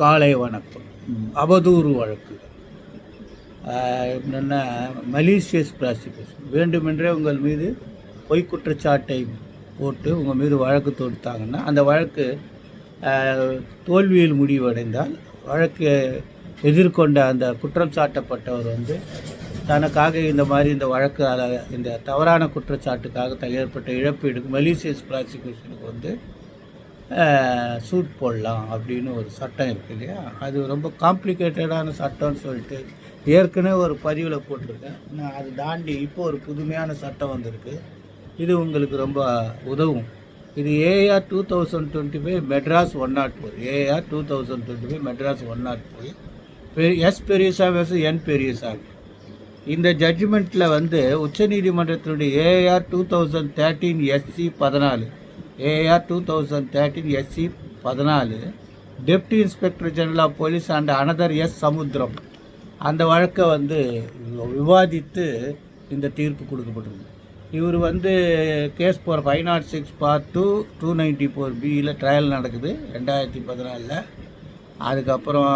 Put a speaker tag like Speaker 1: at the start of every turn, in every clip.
Speaker 1: காலை வணக்கம். அவதூறு வழக்கு. என்னென்னா மலீசியஸ் ப்ராசிக்யூஷன் வேண்டுமென்றே உங்கள் மீது பொய் குற்றச்சாட்டை போட்டு உங்கள் மீது வழக்கு தொடுத்தாங்கன்னா அந்த வழக்கு தோல்வியில் முடிவடைந்தால் வழக்கு எதிர்கொண்ட அந்த குற்றம் சாட்டப்பட்டவர் வந்து தனக்காக இந்த மாதிரி இந்த வழக்கு இந்த தவறான குற்றச்சாட்டுக்காக ஏற்பட்ட இழப்பீடுக்கு மலீசியஸ் ப்ராசிக்யூஷனுக்கு வந்து சூட் போடலாம் அப்படின்னு ஒரு சட்டம் இருக்கு இல்லையா? அது ரொம்ப காம்ப்ளிகேட்டடான சட்டம்னு சொல்லிட்டு ஏற்கனவே ஒரு பதிவில் போட்டிருக்கேன். நான் அது தாண்டி இப்போ ஒரு புதுமையான சட்டம் வந்திருக்கு. இது உங்களுக்கு ரொம்ப உதவும். இது AR two thousand twenty five Madras one nought four AR two thousand twenty five Madras one nought four S Periyasa versus N Periyasa. இந்த ஜட்ஜ்மெண்ட்டில் வந்து உச்சநீதிமன்றத்தினுடைய AR two thousand thirteen SC பதினாலு. AR two thousand thirteen SC பதினாலு deputy inspector general of police and another S Samuthiram அந்த வழக்கை வந்து விவாதித்து இந்த தீர்ப்பு கொடுக்கப்பட்டிருக்கு. இவர் வந்து கேஸ் போகிற five nought six part two two ninety four பியில் ட்ரையல் நடக்குது ரெண்டாயிரத்தி பதினாலில். அதுக்கப்புறம்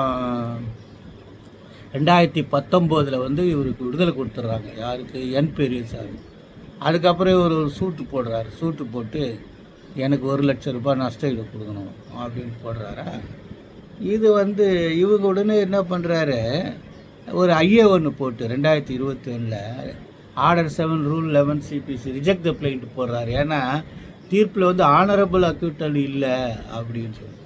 Speaker 1: ரெண்டாயிரத்தி பத்தொம்போதில் வந்து இவருக்கு விடுதலை கொடுத்துட்றாங்க யாருக்கு? என் பெரியசாமி அதுக்கப்புறம் இவர் ஒரு சூட்டு போடுறாரு. சூட்டு போட்டு எனக்கு ஒரு லட்சம் ரூபாய் நஷ்ட ஈடு கொடுக்கணும் அப்படின்னு போடுறாரா? இது வந்து இவங்க உடனே என்ன பண்ணுறாரு ஒரு ஐஏ ஒன்று போட்டு ரெண்டாயிரத்தி இருபத்தி ஒன்றில் order seven rule eleven CPC reject the plaint போடுறாரு. ஏன்னா தீர்ப்பில் வந்து ஆனரபிள் அக்யூட்டல் இல்லை அப்படின்னு சொல்லி.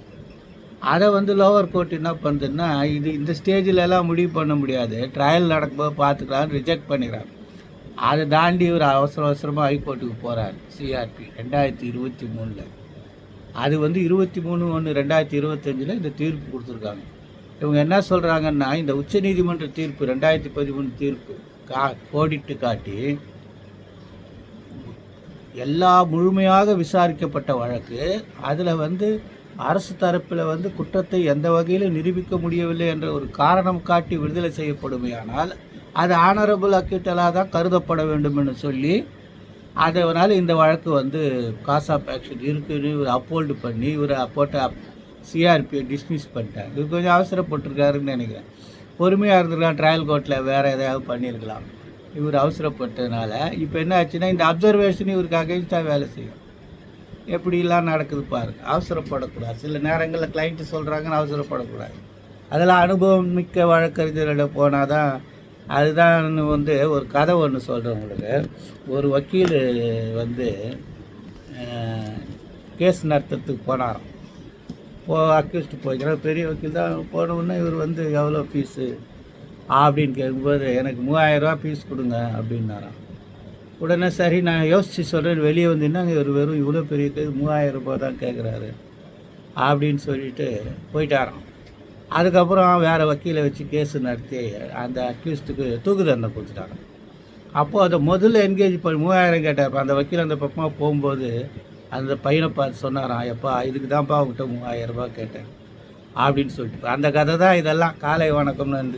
Speaker 1: அதை வந்து லோவர் கோர்ட் என்ன பண்ணுதுன்னா இது இந்த ஸ்டேஜில் எல்லாம் முடிவு பண்ண முடியாது. ட்ரையல் நடக்கும்போது பார்த்துக்கலாம்னு ரிஜெக்ட் பண்ணிடுறாங்க அதை தாண்டி இவர் அவசர அவசரமாக ஹைகோர்ட்டுக்கு போகிறார் சிஆர்பி ரெண்டாயிரத்தி இருபத்தி மூணில். அது வந்து இருபத்தி மூணு ஒன்று ரெண்டாயிரத்தி இருபத்தஞ்சில் இந்த தீர்ப்பு கொடுத்துருக்காங்க. இவங்க என்ன சொல்கிறாங்கன்னா இந்த உச்சநீதிமன்ற தீர்ப்பு ரெண்டாயிரத்தி பதிமூணு தீர்ப்பு கா கோடிட்டு காட்டி எல்லா முழுமையாக விசாரிக்கப்பட்ட வழக்கு அதில் வந்து அரசு தரப்பில் வந்து குற்றத்தை எந்த வகையிலும் நிரூபிக்க முடியவில்லை என்ற ஒரு காரணம் காட்டி விடுதலை செய்யப்படுமையானால் அது ஆனரபிள் அக்யூட்டலாக தான் கருதப்பட வேண்டும் என்று சொல்லி அதனால் இந்த வழக்கு வந்து காஸ் ஆஃப் ஆக்ஷன் இருக்குன்னு இவர் அப்போல்டு பண்ணி இவர் போட்ட சிஆர்பியை டிஸ்மிஸ் பண்ணிட்டார். இவர் கொஞ்சம் அவசரப்பட்டிருக்காருன்னு நினைக்கிறேன். பொறுமையாக இருந்திருக்கலாம். ட்ரையல் கோர்ட்டில் வேறு எதாவது பண்ணியிருக்கலாம். இவர் அவசரப்பட்டதுனால இப்போ என்ன ஆச்சுன்னா இந்த அப்சர்வேஷன் இவருக்கு அகைன்ஸ்டாக வேலை செய்யும். எப்படிலாம் நடக்குது பாருங்க அவசரப்படக்கூடாது. சில நேரங்களில் கிளைண்ட்டு சொல்கிறாங்கன்னு அவசரப்படக்கூடாது. அதெல்லாம் அனுபவம் மிக்க வழக்கறிஞர்களிடம் போனால் தான் அதுதான் வந்து ஒரு கதை ஒன்று சொல்கிறேன் உங்களுக்கு. ஒரு வக்கீல் வந்து கேஸ் நடத்துறதுக்கு போனாராம். போ அக்யூஸ்ட்டு போய்க்கிறார் பெரிய வக்கீல் தான். போன உடனே இவர் வந்து எவ்வளோ ஃபீஸு அப்படின்னு கேட்கும்போது எனக்கு மூவாயிரரூவா ஃபீஸ் கொடுங்க அப்படின்னாராம். உடனே சரி நான் யோசித்து சொல்கிறேன் வெளியே வந்தீங்கன்னா இவர் வெறும் இவ்வளோ பெரிய மூவாயிரம் ரூபாய் தான் கேட்குறாரு அப்படின்னு சொல்லிட்டு போயிட்டாராம். அதுக்கப்புறம் வேறு வக்கீலை வச்சு கேஸ் நடத்தி அந்த அக்யூஸ்டுக்கு தூக்கு தண்டனை கொடுத்துட்டாங்க. அப்போது அதை முதல்ல என்கேஜ் பண்ணி மூவாயிரம் கேட்டார். அந்த வக்கீல் அந்த பக்கமாக போகும்போது அந்த பையனை பார்த்து சொன்னாராம் எப்பா இதுக்கு தான்ப்பா அவங்ககிட்ட மூவாயிரம் ரூபா கேட்டேன் அப்படின்னு சொல்லிட்டு. அந்த கதை தான் இதெல்லாம். காலை வணக்கம்னு வந்து